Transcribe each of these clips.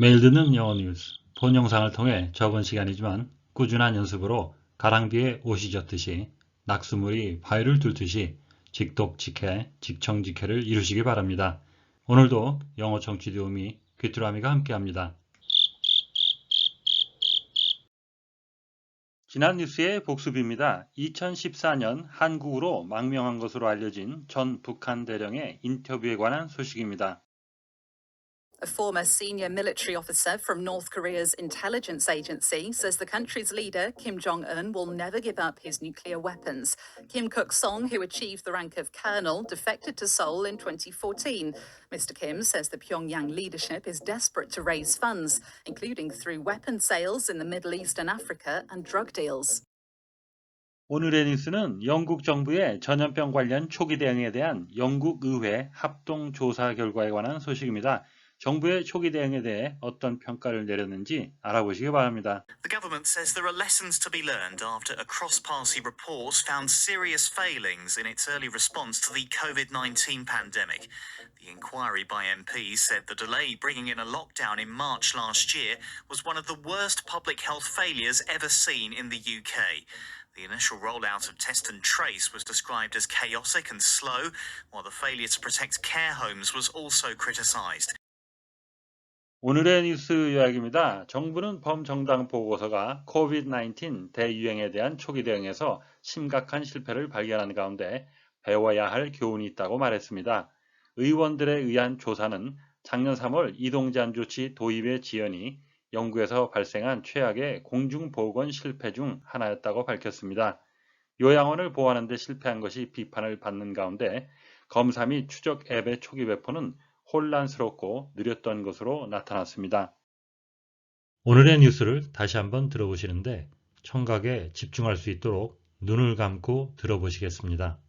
듣는 영어 뉴스, 본 영상을 통해 적은 시간이지만 꾸준한 연습으로 가랑비에 옷이 젖듯이 낙수물이 바위를 뚫듯이 직독직해, 직청직해를 이루시기 바랍니다. 오늘도 영어 청취 도우미 귀뚜라미가 함께합니다. 지난 뉴스의 복습입니다. 2014년 한국으로 망명한 것으로 알려진 전 북한 대령의 인터뷰에 관한 소식입니다. A former senior military officer from North Korea's intelligence agency says the country's leader, Kim Jong un, will never give up his nuclear weapons. Kim Kuk Song, who achieved the rank of colonel, defected to Seoul in 2014. Mr. Kim says the Pyongyang leadership is desperate to raise funds, including through weapon sales in the Middle East and Africa and drug deals. 오늘의 뉴스는 영국 정부의 전염병 관련 초기 대응에 대한 영국 의회 합동 조사 결과에 관한 소식입니다. 정부의 초기 대응에 대해 어떤 평가를 내렸는지 알아보시기 바랍니다. The government says there are lessons to be learned after a cross party report found serious failings in its early response to the COVID 19 pandemic. The inquiry by MPs said the delay bringing in a lockdown in March last year was one of the worst public health failures ever seen in the UK. The initial rollout of test and trace was described as chaotic and slow, while the failure to protect care homes was also criticised. 오늘의 뉴스 요약입니다. 정부는 범정당 보고서가 COVID-19 대유행에 대한 초기 대응에서 심각한 실패를 발견한 가운데 배워야 할 교훈이 있다고 말했습니다. 의원들에 의한 조사는 작년 3월 이동제한 조치 도입의 지연이 영국에서 발생한 최악의 공중보건 실패 중 하나였다고 밝혔습니다. 요양원을 보호하는 데 실패한 것이 비판을 받는 가운데 검사 및 추적 앱의 초기 배포는 혼란스럽고 느렸던 것으로 나타났습니다. 오늘의 뉴스를 다시 한번 들어보시는데 청각에 집중할 수 있도록 눈을 감고 들어보시겠습니다.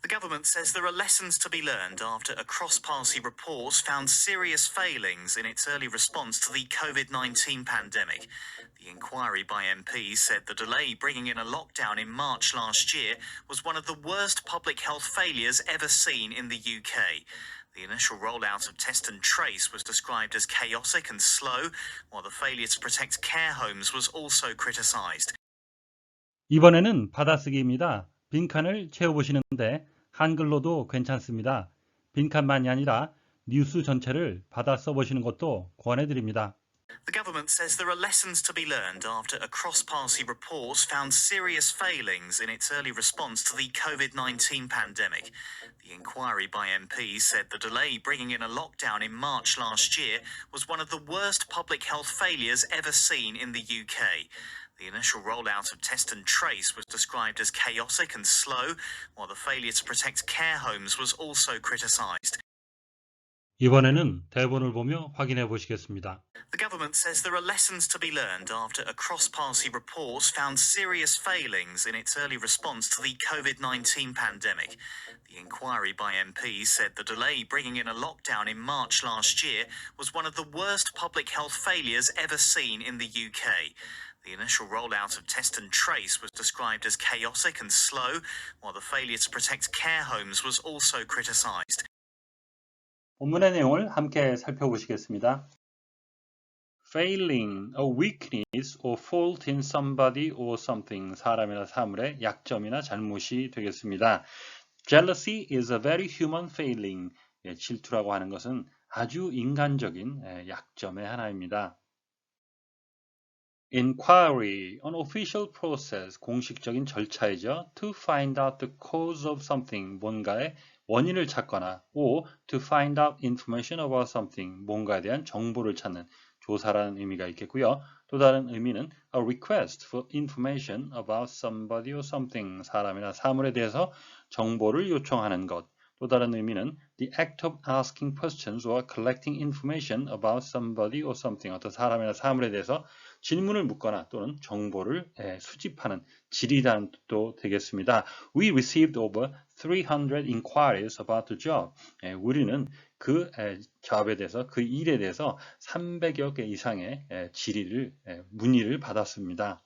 The government says there are lessons to be learned after a cross party report found serious failings in its early response to the COVID 19 pandemic. The inquiry by MPs said the delay bringing in a lockdown in March last year was one of the worst public health failures ever seen in the UK. The initial rollout of test and trace was described as chaotic and slow, while the failure to protect care homes was also criticised. 이번에는 받아쓰기입니다. 빈칸을 채워보시는데 한글로도 괜찮습니다. 빈칸만이 아니라 뉴스 전체를 받아 써보시는 것도 권해드립니다. The government says there are lessons to be learned after a cross party report found serious failings in its early response to the COVID 19 pandemic. The inquiry by MPs said the delay bringing in a lockdown in March last year was one of the worst public health failures ever seen in the UK. The initial rollout of test and trace was described as chaotic and slow, while the failure to protect care homes was also criticised. 이번에는 대본을 보며 확인해 보시겠습니다. The government says there are lessons to be learned after a cross party report found serious failings in its early response to the COVID 19 pandemic. The inquiry by MPs said the delay bringing in a lockdown in March last year was one of the worst public health failures ever seen in the UK. The initial rollout of test and trace was described as chaotic and slow, while the failure to protect care homes was also criticised. 본문의 내용을 함께 살펴보시겠습니다. Failing, a weakness or fault in somebody or something, 사람이나 사물의 약점이나 잘못이 되겠습니다. Jealousy is a very human failing. 예, 질투라고 하는 것은 아주 인간적인 예, 약점의 하나입니다. Inquiry, an official process, 공식적인 절차이죠. To find out the cause of something, 뭔가의 원인을 찾거나 or to find out information about something, 뭔가에 대한 정보를 찾는 조사라는 의미가 있겠고요. 또 다른 의미는 a request for information about somebody or something, 사람이나 사물에 대해서 정보를 요청하는 것. 또 다른 의미는 the act of asking questions or collecting information about somebody or something, 어떤 사람이나 사물에 대해서 질문을 묻거나 또는 정보를 예, 수집하는 뜻도 되겠습니다. We received over 300 inquiries about the job. 예, 우리는 그 예, 잡에 대해서 그 일에 대해서 300여 개 이상의 예, 질의를 예, 문의를 받았습니다.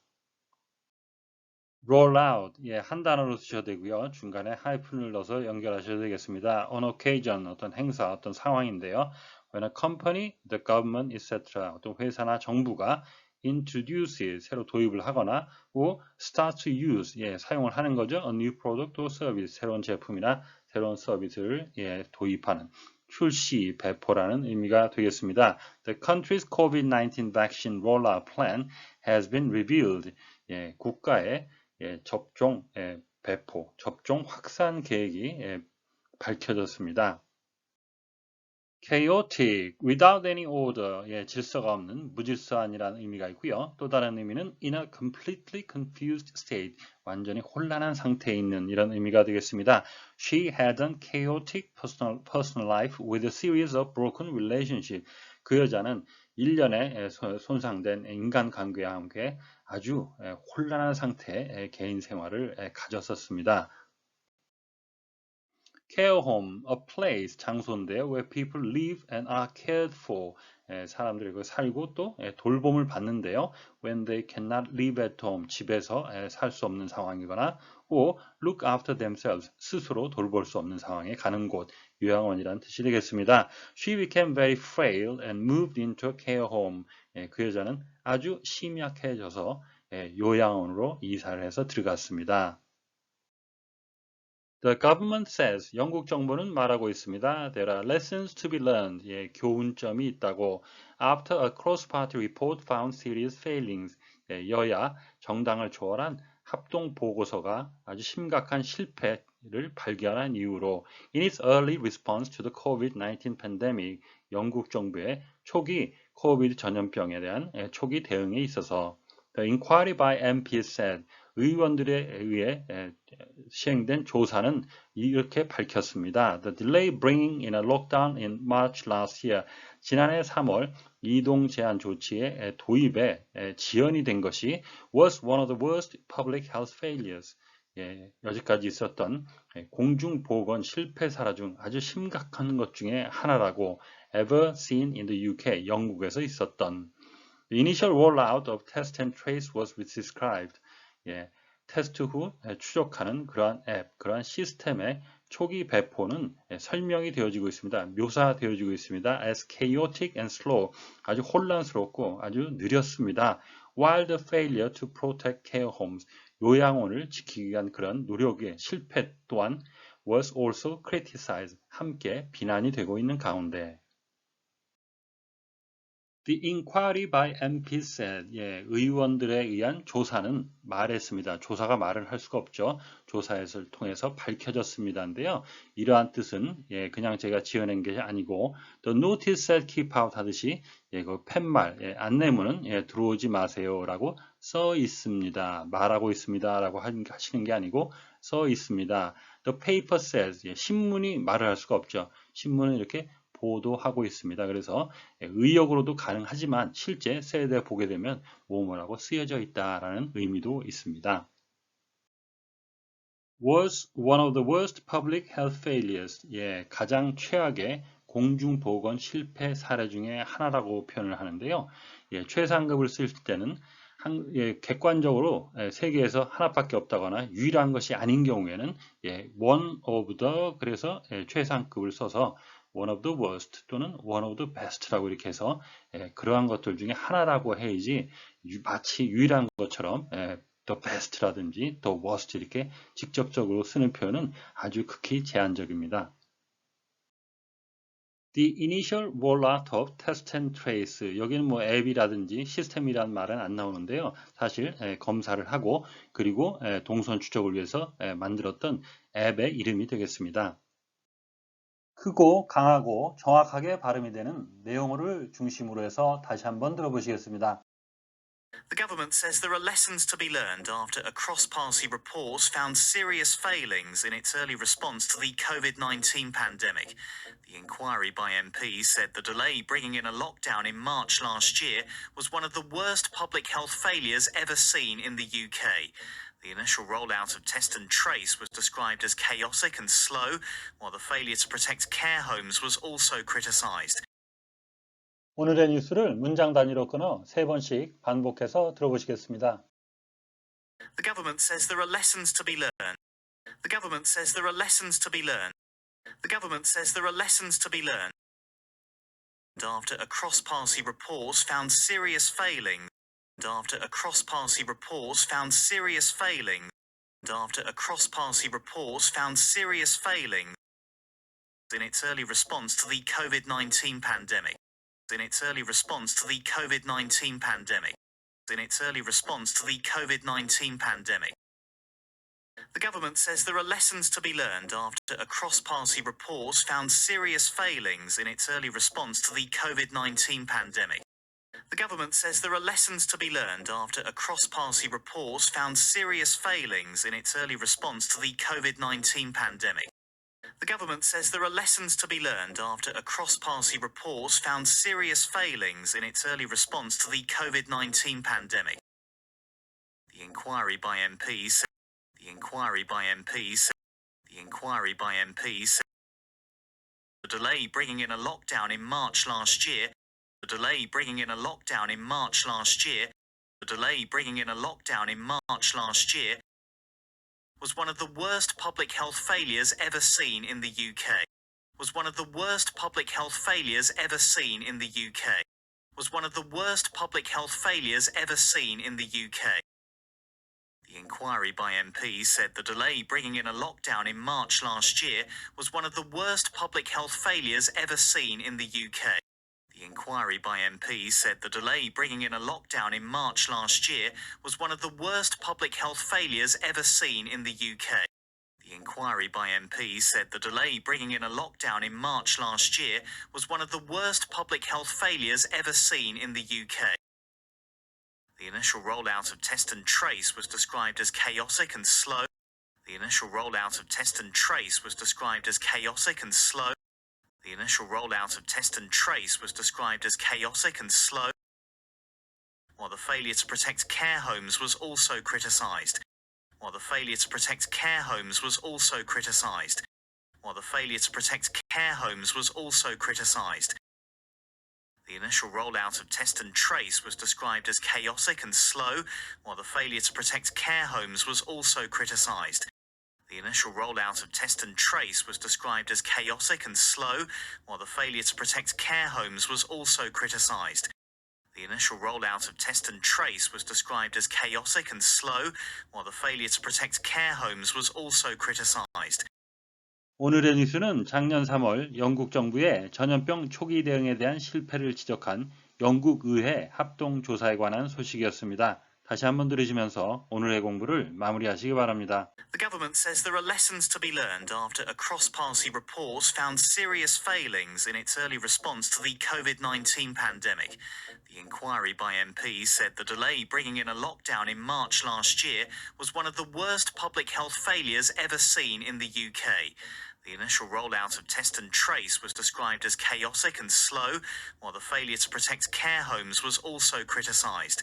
roll out 예, 한 단어로 쓰셔도 되고요. 중간에 하이픈을 넣어서 연결하셔도 되겠습니다. on occasion 어떤 행사, 어떤 상황인데요. when a company, the government, etc. 어떤 회사나 정부가 introduces 새로 도입을 하거나 or start to use 예, 사용을 하는 거죠. a new product or service 새로운 제품이나 새로운 서비스를 예, 도입하는 출시, 배포라는 의미가 되겠습니다. The country's COVID-19 vaccine rollout plan has been revealed. 예, 국가의 예, 접종 예, 배포, 접종 확산 계획이 예, 밝혀졌습니다. Chaotic, without any order, 예, 질서가 없는, 무질서한이라는 의미가 있고요. 또 다른 의미는 in a completely confused state, 완전히 혼란한 상태에 있는 이런 의미가 되겠습니다. She had an chaotic personal, personal life with a series of broken relationships. 그 여자는 일련의 손상된 인간관계와 함께 아주 혼란한 상태의 개인 생활을 가졌었습니다. Care home, a place, 장소인데요. where people live and are cared for. 예, 사람들이 그 살고 또 예, 돌봄을 받는데요. when they cannot live at home, 집에서 예, 살수 없는 상황이거나 or look after themselves, 스스로 돌볼 수 없는 상황에 가는 곳, 요양원이라는 뜻이 되겠습니다. She became very frail and moved into a care home. 예, 그 여자는 아주 심약해져서 예, 요양원으로 이사를 해서 들어갔습니다. The government says 영국 정부는 말하고 있습니다. There are lessons to be learned. 예, 교훈점이 있다고. After a cross-party report found serious failings. 예, 여야 정당을 초월한 합동 보고서가 아주 심각한 실패를 발견한 이후로 in its early response to the COVID-19 pandemic 영국 정부의 초기 코비드 전염병에 대한 예, 초기 대응에 있어서 The inquiry by MP said 의원들에 의해 시행된 조사는 이렇게 밝혔습니다. The delay bringing in a lockdown in March last year. 지난해 3월 이동 제한 조치의 도입에 지연이 된 것이 was one of the worst public health failures. 예, 여지까지 있었던 공중보건 실패 사례 중 아주 심각한 것 중에 하나라고 ever seen in the UK, 영국에서 있었던 The initial rollout of test and trace was described. 예, 테스트 후 추적하는 그러한 앱, 그러한 시스템의 초기 배포는 설명이 되어지고 있습니다. 묘사되어지고 있습니다. as chaotic and slow, 아주 혼란스럽고 아주 느렸습니다. while the failure to protect care homes, 요양원을 지키기 위한 그런 노력의 실패 또한 was also criticized, 함께 비난이 되고 있는 가운데 The inquiry by MP said, 예, 의원들에 의한 조사는 말했습니다. 조사가 말을 할 수가 없죠. 조사를 통해서 밝혀졌습니다인데요. 이러한 뜻은 예, 그냥 제가 지어낸 게 아니고 The notice said keep out 하듯이 예, 그 팻말, 예, 안내문은 예, 들어오지 마세요라고 써 있습니다. 말하고 있습니다라고 하시는 게 아니고 써 있습니다. The paper says, 예, 신문이 말을 할 수가 없죠. 신문은 이렇게 보도하고 있습니다. 그래서 의역으로도 가능하지만 실제 세대에 보게 되면 뭐뭐라고 쓰여져 있다라는 의미도 있습니다. was one of the worst public health failures. 예, 가장 최악의 공중보건 실패 사례 중에 하나라고 표현을 하는데요. 예, 최상급을 쓸 때는 한, 예, 객관적으로 예, 세계에서 하나밖에 없다거나 유일한 것이 아닌 경우에는 예, one of the 그래서 예, 최상급을 써서 one of the worst 또는 one of the best라고 이렇게 해서 예, 그러한 것들 중에 하나라고 해야지 마치 유일한 것처럼 예, the best라든지 the worst 이렇게 직접적으로 쓰는 표현은 아주 극히 제한적입니다. The initial rollout of test and trace 여기는 뭐 앱이라든지 시스템이라는 말은 안 나오는데요. 사실 에, 검사를 하고 그리고 에, 동선 추적을 위해서 에, 만들었던 앱의 이름이 되겠습니다. 크고 강하고 정확하게 발음이 되는 내용어를 중심으로 해서 다시 한번 들어보시겠습니다. The government says there are lessons to be learned after a cross party report found serious failings in its early response to the COVID 19 pandemic. The inquiry by MPs said the delay bringing in a lockdown in March last year was one of the worst public health failures ever seen in the UK. The initial rollout of test and trace was described as chaotic and slow, while the failure to protect care homes was also criticised. 오늘의 뉴스를 문장 단위로 끊어 세 번씩 반복해서 들어보시겠습니다. The government says there are lessons to be learned. The government says there are lessons to be learned. The government says there are lessons to be learned. after a cross-party reports found serious failings after a cross-party report found serious failings after a cross-party reports found serious failings in its early response to the COVID-19 pandemic. In its early response to the COVID-19 pandemic. In its early response to the COVID-19 pandemic. The government says there are lessons to be learned after a cross party report found serious failings in its early response to the COVID 19 pandemic. The government says there are lessons to be learned after a cross party report found serious failings in its early response to the COVID 19 pandemic. The government says there are lessons to be learned after a cross party report found serious failings in its early response to the COVID 19 pandemic. The inquiry by MPs the inquiry by MPs. The inquiry by MPs. The delay bringing in a lockdown in March last year. The delay bringing in a lockdown in March last year. The delay bringing in a lockdown in March last year was one of the worst public health failures ever seen in the UK. Was one of the worst public health failures ever seen in the UK. Was one of the worst public health failures ever seen in the UK. The inquiry by MPs said the delay bringing in a lockdown in March last year was one of the worst public health failures ever seen in the UK. The inquiry by MPs said the delay bringing in a lockdown in March last year was one of the worst public health failures ever seen in the UK. The inquiry by MPs said the delay bringing in a lockdown in March last year was one of the worst public health failures ever seen in the UK. The initial rollout of test and trace was described as chaotic and slow. The initial rollout of test and trace was described as chaotic and slow. The initial rollout of test and trace was described as chaotic and slow. While the failure to protect care homes was also criticised. While the failure to protect care homes was also criticised. While the failure to protect care homes was also criticised. The initial rollout of test and trace was described as chaotic and slow, while the failure to protect care homes was also criticised. The initial rollout of test and trace was described as chaotic and slow, while the failure to protect care homes was also criticised. The initial rollout of test and trace was described as chaotic and slow, while the failure to protect care homes was also criticised. 오늘의 뉴스는 작년 3월 영국 정부의 전염병 초기 대응에 대한 실패를 지적한 영국 의회 합동 조사에 관한 소식이었습니다. 다시 한번 들으시면서 오늘의 공부를 마무리하시기 바랍니다. The government says there are lessons to be learned after a cross party report found serious failings in its early response to the COVID 19 pandemic. The inquiry by MPs said the delay bringing in a lockdown in March last year was one of the worst public health failures ever seen in the UK. The initial rollout of test and trace was described as chaotic and slow, while the failure to protect care homes was also criticised.